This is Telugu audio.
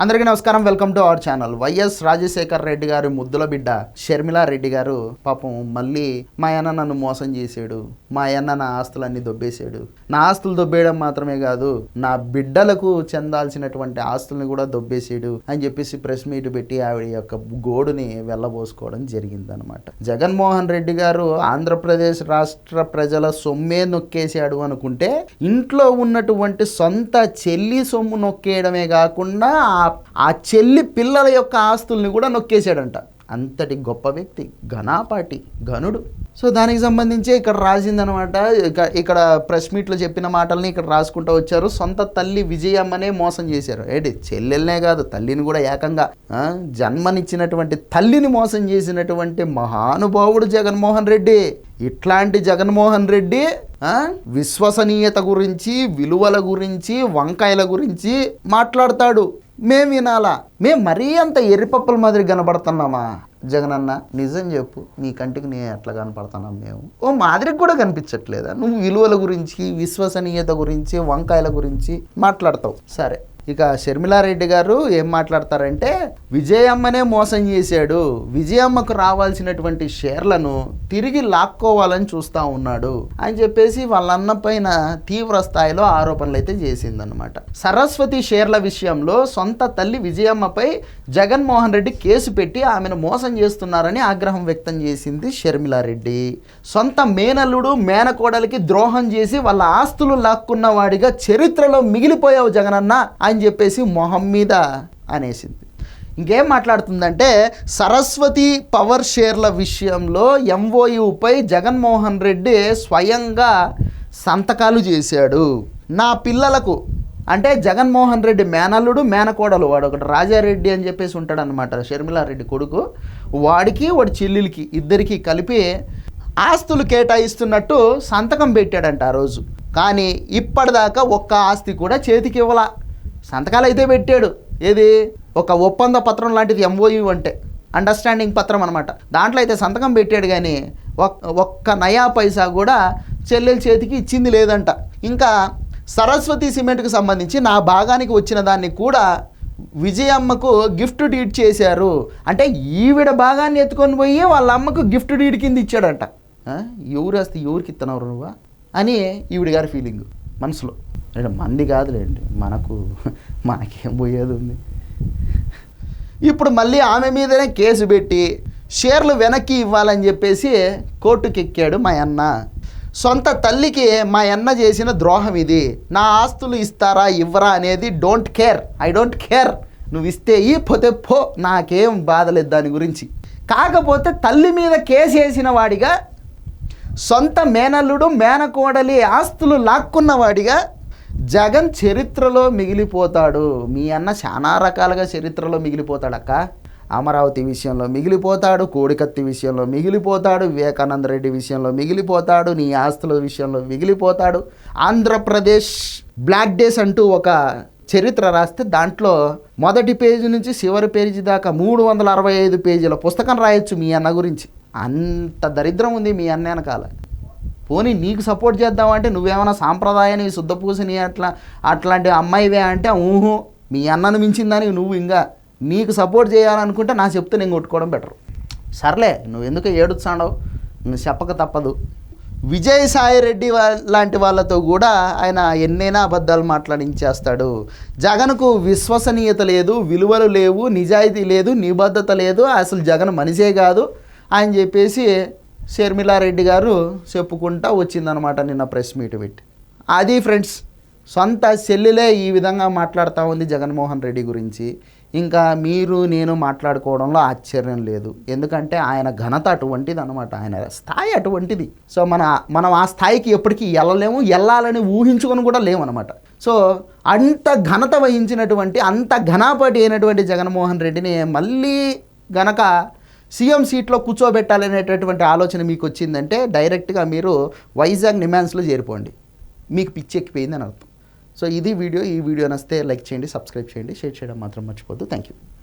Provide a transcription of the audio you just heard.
అందరికీ నమస్కారం. Welcome to our channel. YS Rajasekhar Reddy గారి ముద్దుల బిడ్డ షర్మిలా రెడ్డి గారు పాపం మళ్ళీ మా అన్న నన్ను మోసం చేసాడు మా అన్న నా ఆస్తులన్నీ దొబ్బేశాడు. నా ఆస్తులు దొబ్బేయడం మాత్రమే కాదు నా బిడ్డలకు చెందాల్సినటువంటి ఆస్తుల్ని కూడా దొబ్బేసాడు అని చెప్పేసి ప్రెస్ మీట్ పెట్టి ఆవిడ యొక్క గోడుని వెళ్ళబోసుకోవడం జరిగిందనమాట జగన్మోహన్ రెడ్డి గారు ఆంధ్రప్రదేశ్ రాష్ట్ర ప్రజల సొమ్మే నొక్కేశాడు అనుకుంటే ఇంట్లో ఉన్నటువంటి సొంత చెల్లి సొమ్ము నొక్కేయడమే కాకుండా ఆ- ఆ చెల్లి పిల్లల యొక్క ఆస్తుల్ని కూడా నొక్కేశాడంట. అంతటి గొప్ప వ్యక్తి ఘనాపాటి ఘనుడు. సో దానికి సంబంధించి ఇక్కడ రాసిందనమాట ఇక్కడ ప్రెస్ మీట్లో చెప్పిన మాటల్ని ఇక్కడ రాసుకుంటూ వచ్చారు. సొంత తల్లి విజయమ్మనే మోసం చేశారు. ఏంటి? చెల్లెల్నే కాదు తల్లిని కూడా ఏకంగా జన్మనిచ్చినటువంటి తల్లిని మోసం చేసినటువంటి మహానుభావుడు జగన్మోహన్ రెడ్డి. ఇట్లాంటి జగన్మోహన్ రెడ్డి విశ్వసనీయత గురించి విలువల గురించి వంకాయల గురించి మాట్లాడతాడు. మేము వినాలా? మేము మరీ అంత ఎర్రిపప్పుల మాదిరి కనబడుతున్నామా? జగనన్న నిజం చెప్పు నీ కంటికి నేను ఎట్లా కనపడుతున్నాం మేము? ఓ మాదిరికి కూడా కనిపించట్లేదా? నువ్వు విలువల గురించి విశ్వసనీయత గురించి వంకాయల గురించి మాట్లాడతావు. సరే. ఇక షర్మిలారెడ్డి గారు ఏం మాట్లాడతారంటే విజయమ్మనే మోసం చేశాడు విజయమ్మకు రావాల్సినటువంటి షేర్లను తిరిగి లాక్కోవాలని చూస్తూ ఉన్నాడు అని చెప్పేసి వాళ్ళన్న పైన తీవ్ర స్థాయిలో ఆరోపణలు అయితే చేసిందనమాట సరస్వతి షేర్ల విషయంలో సొంత తల్లి విజయమ్మపై జగన్మోహన్ రెడ్డి కేసు పెట్టి ఆమెను మోసం చేస్తున్నారని ఆగ్రహం వ్యక్తం చేసింది షర్మిలారెడ్డి. సొంత మేనల్లుడు మేనకోడలికి ద్రోహం చేసి వాళ్ళ ఆస్తులు లాక్కున్న వాడిగా చరిత్రలో మిగిలిపోయావు జగనన్న అని చెప్పేసి మొహం మీద అనేసింది. ఇంకేం మాట్లాడుతుందంటే సరస్వతి పవర్ షేర్ల విషయంలో ఎంఓయుపై జగన్మోహన్ రెడ్డి స్వయంగా సంతకాలు చేశాడు. నా పిల్లలకు అంటే జగన్మోహన్ రెడ్డి మేనల్లుడు మేనకోడలు వాడు ఒకటి రాజారెడ్డి అని చెప్పేసి ఉంటాడనమాట షర్మిలారెడ్డి కొడుకు. వాడికి వాడి చెల్లెలికి ఇద్దరికి కలిపి ఆస్తులు కేటాయిస్తున్నట్టు సంతకం పెట్టాడంట ఆ రోజు. కానీ ఇప్పటిదాకా ఒక్క ఆస్తి కూడా చేతికి ఇవ్వలా. సంతకాలు అయితే పెట్టాడు. ఏది? ఒక ఒప్పంద పత్రం లాంటిది ఎంఓయు అంటే అండర్స్టాండింగ్ పత్రం అనమాట దాంట్లో అయితే సంతకం పెట్టాడు కానీ ఒక్- ఒక్క నయా పైసా కూడా చెల్లెల చేతికి ఇచ్చింది లేదంట. ఇంకా సరస్వతి సిమెంట్కి సంబంధించి నా భాగానికి వచ్చిన దాన్ని కూడా విజయమ్మకు గిఫ్ట్ డీడ్ చేశారు. అంటే ఈవిడ భాగాన్ని ఎత్తుకొని పోయి వాళ్ళ అమ్మకు గిఫ్ట్ డీడ్ కింద ఇచ్చాడంట. ఎవరు వస్తే ఎవరికి ఇస్తున్నావు నువ్వా? అని ఈవిడ గారి ఫీలింగ్ మనసులో. అంటే మంది కాదులేండి మనకు మనకేం పోయేది ఉంది. ఇప్పుడు మళ్ళీ ఆమె మీదనే కేసు పెట్టి షేర్లు వెనక్కి ఇవ్వాలని చెప్పేసి కోర్టుకెక్కాడు మా అన్న. సొంత తల్లికి మా అన్న చేసిన ద్రోహం ఇది. నా ఆస్తులు ఇస్తారా ఇవ్వరా అనేది don't care I don't care నువ్వు ఇస్తే ఈ పోతే పో నాకేం బాధలేదు దాని గురించి. కాకపోతే తల్లి మీద కేసు వేసిన వాడిగా సొంత మేనల్లుడు మేనకోడలి ఆస్తులు లాక్కున్నవాడిగా జగన్ చరిత్రలో మిగిలిపోతాడు. మీ అన్న చాలా రకాలుగా చరిత్రలో మిగిలిపోతాడక్క. అమరావతి విషయంలో మిగిలిపోతాడు కోడికత్తి విషయంలో మిగిలిపోతాడు వివేకానంద రెడ్డి విషయంలో మిగిలిపోతాడు నీ ఆస్తుల విషయంలో మిగిలిపోతాడు. ఆంధ్రప్రదేశ్ బ్లాక్ డేస్ అంటూ ఒక చరిత్ర రాస్తే దాంట్లో మొదటి పేజీ నుంచి చివరి పేజీ దాకా మూడు వందల అరవై ఐదు పేజీల పుస్తకం రాయొచ్చు మీ అన్న గురించి. అంత దరిద్రం ఉంది మీ అన్న వెనకాల. పోనీ నీకు సపోర్ట్ చేద్దామంటే నువ్వేమైనా సాంప్రదాయాన్ని శుద్ధపూసని అట్లా అట్లాంటి అమ్మాయివే అంటే ఊహు మీ అన్నను మించిందని నువ్వు ఇంకా నీకు సపోర్ట్ చేయాలనుకుంటే నా చెప్తే నేను కొట్టుకోవడం బెటర్. సర్లే నువ్వు ఎందుకు ఏడుస్తాడవు? నువ్వు చెప్పక తప్పదు. విజయసాయి రెడ్డి లాంటి వాళ్ళతో కూడా ఆయన ఎన్నైనా అబద్ధాలు మాట్లాడించేస్తాడు. జగన్కు విశ్వసనీయత లేదు విలువలు లేవు నిజాయితీ లేదు నిబద్ధత లేదు అసలు జగన్ మనిషే కాదు అని చెప్పేసి షర్మిలారెడ్డి గారు చెప్పుకుంటా వచ్చిందనమాట నిన్న ప్రెస్ మీట్ పెట్టి. అది ఫ్రెండ్స్ సొంత చెల్లెలే ఈ విధంగా మాట్లాడుతూ ఉంది జగన్మోహన్ రెడ్డి గురించి. ఇంకా మీరు నేను మాట్లాడుకోవడంలో ఆశ్చర్యం లేదు. ఎందుకంటే ఆయన ఘనత అటువంటిది అనమాట ఆయన స్థాయి అటువంటిది. సో మన మనం ఆ స్థాయికి ఎప్పటికీ వెళ్ళలేము వెళ్ళాలని ఊహించుకొని కూడా లేమనమాట సో అంత ఘనత వహించినటువంటి అంత ఘనాపాటి అయినటువంటి జగన్మోహన్ రెడ్డిని మళ్ళీ గనక సీఎం సీట్లో కూర్చోబెట్టాలనేటటువంటి ఆలోచన మీకు వచ్చిందంటే డైరెక్ట్గా మీరు వైజాగ్ నిమాన్స్లో చేరిపోండి. మీకు పిచ్చి ఎక్కిపోయింది అని అర్థం సో ఇది వీడియో. ఈ వీడియో నస్తే లైక్ చేయండి సబ్స్క్రైబ్ చేయండి. షేర్ చేయడం మాత్రం మర్చిపోద్దు థ్యాంక్ యూ